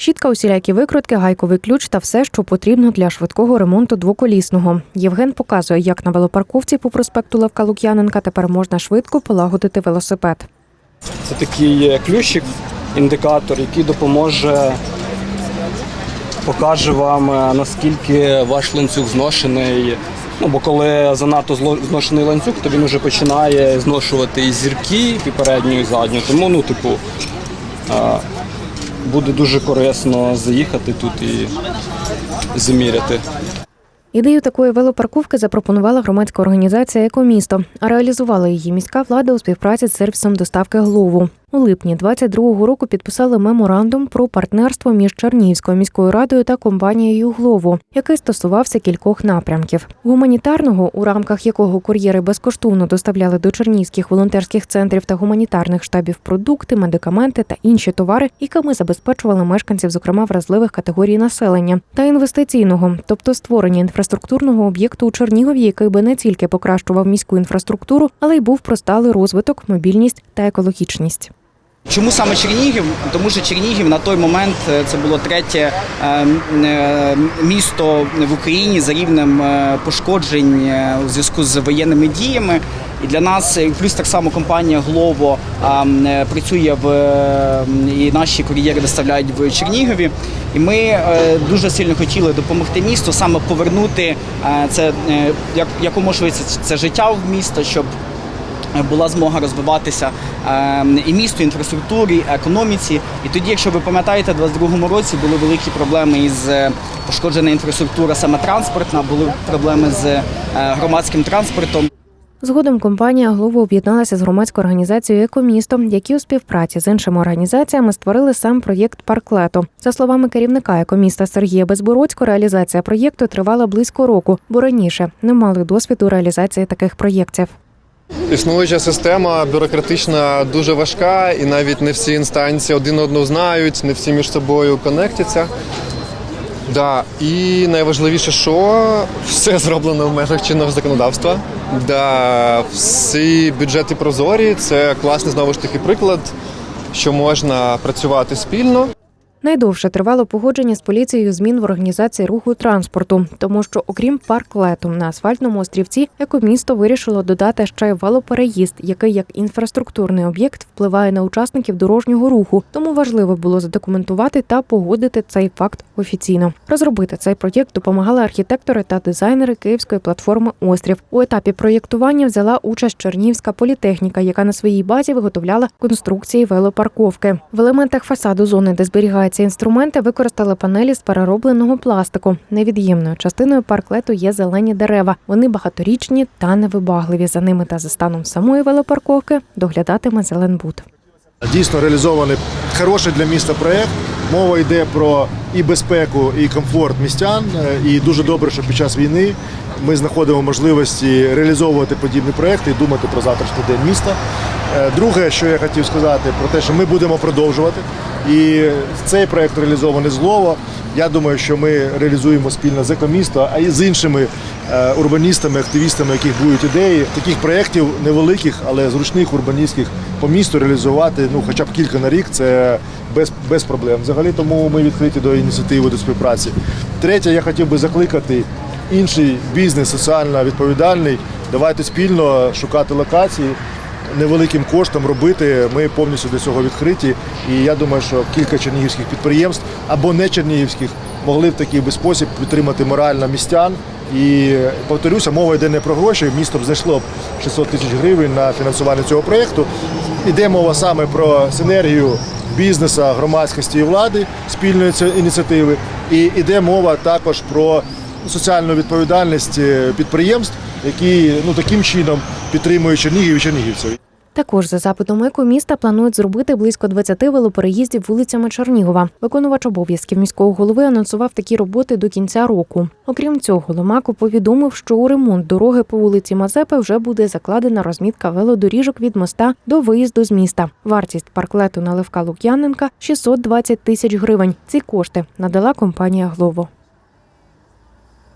Щітка, усілякі викрутки, гайковий ключ та все, що потрібно для швидкого ремонту двоколісного. Євген показує, як на велопарковці по проспекту Левка Лук'яненка тепер можна швидко полагодити велосипед. Це такий ключик, індикатор, який допоможе, покаже вам, е, наскільки ваш ланцюг зношений. Ну, бо коли занадто зношений ланцюг, то він вже починає зношувати і зірки, і передню, і задню. Тому, ну, типу, е, буде дуже корисно заїхати тут і заміряти. Ідею такої велопарковки запропонувала громадська організація Екомісто, а реалізувала її міська влада у співпраці з сервісом доставки Глову. У липні 22-го року підписали меморандум про партнерство між Чернігівською міською радою та компанією Глову, який стосувався кількох напрямків: гуманітарного, у рамках якого кур'єри безкоштовно доставляли до чернігівських волонтерських центрів та гуманітарних штабів продукти, медикаменти та інші товари, якими забезпечували мешканців, зокрема вразливих категорій населення, та інвестиційного, тобто створення інфраструктурного об'єкту у Чернігові, який би не тільки покращував міську інфраструктуру, але й був про сталий розвиток, мобільність та екологічність. Чому саме Чернігів? Тому що Чернігів на той момент е, це було третє е, е, місто в Україні за рівнем пошкоджень у зв'язку з воєнними діями. І для нас, плюс так само компанія Глово працює в і наші кур'єри доставляють в Чернігові. І ми дуже сильно хотіли допомогти місту саме повернути це як якомога швидше це життя в місто, щоб була змога розвиватися і місту, інфраструктурі, економіці. І тоді, якщо ви пам'ятаєте, у 22-му році були великі проблеми із е, пошкоджена інфраструктура, саме транспортна, були проблеми з е, громадським транспортом. Згодом компанія Глово об'єдналася з громадською організацією Екомісто, які у співпраці з іншими організаціями створили сам проєкт Парк Лето. За словами керівника екоміста Сергія Безбородько, реалізація проєкту тривала близько року, бо раніше не мали досвіду реалізації таких проєктів. Існуюча система бюрократична дуже важка, і навіть не всі інстанції один одного знають, не всі між собою конектяться. Да. І найважливіше, що все зроблено в межах чинного законодавства. Да. Всі бюджети прозорі, це класний знову ж таки приклад, що можна працювати спільно. Найдовше тривало погодження з поліцією змін в організації руху транспорту, тому що, окрім парк лету на асфальтному острівці, екомісто вирішило додати ще й велопереїзд, який як інфраструктурний об'єкт впливає на учасників дорожнього руху. Тому важливо було задокументувати та погодити цей факт офіційно. Розробити цей проєкт допомагали архітектори та дизайнери київської платформи Острів. У етапі проєктування взяла участь Чернігівська політехніка, яка на своїй базі виготовляла конструкції велопарковки. В елементах фасаду зони, де зберігаються інструменти, використали панелі з переробленого пластику. Невід'ємною частиною парклету є зелені дерева. Вони багаторічні та невибагливі. За ними та за станом самої велопарковки доглядатиме Зеленбуд. Дійсно реалізований хороший для міста проєкт. Мова йде про і безпеку, і комфорт містян. Е, І дуже добре, що під час війни ми знаходимо можливості реалізовувати подібні проекти і думати про завтрашній день міста. Е, Друге, що я хотів сказати, про те, що ми будемо продовжувати. І цей проект реалізований злово. Я думаю, що ми реалізуємо спільно з екомісто, а і з іншими е, урбаністами, активістами, яких будуть ідеї. Таких проєктів невеликих, але зручних урбаністських по місту реалізувати ну, хоча б кілька на рік це без, без проблем. Взагалі тому ми відкриті до ініціативи, до співпраці. Третє, я хотів би закликати інший бізнес, соціально відповідальний. Давайте спільно шукати локації невеликим коштом робити. Ми повністю до цього відкриті. І я думаю, що кілька чернігівських підприємств або не чернігівських могли в такий би спосіб підтримати морально містян. І повторюся, мова йде не про гроші. Місто б знайшло б 600 тисяч гривень на фінансування цього проєкту. Іде мова саме про синергію бізнесу, громадськості і влади спільної ініціативи. І йде мова також про соціальну відповідальність е, підприємств, які ну таким чином підтримують Чернігів і чернігівців. Також за запитом екоміста планують зробити близько 20 велопереїздів вулицями Чернігова. Виконувач обов'язків міського голови анонсував такі роботи до кінця року. Окрім цього, Ломако повідомив, що у ремонт дороги по вулиці Мазепи вже буде закладена розмітка велодоріжок від моста до виїзду з міста. Вартість парклету на Левка Лук'яненка 620 тисяч гривень. Ці кошти надала компанія Глово.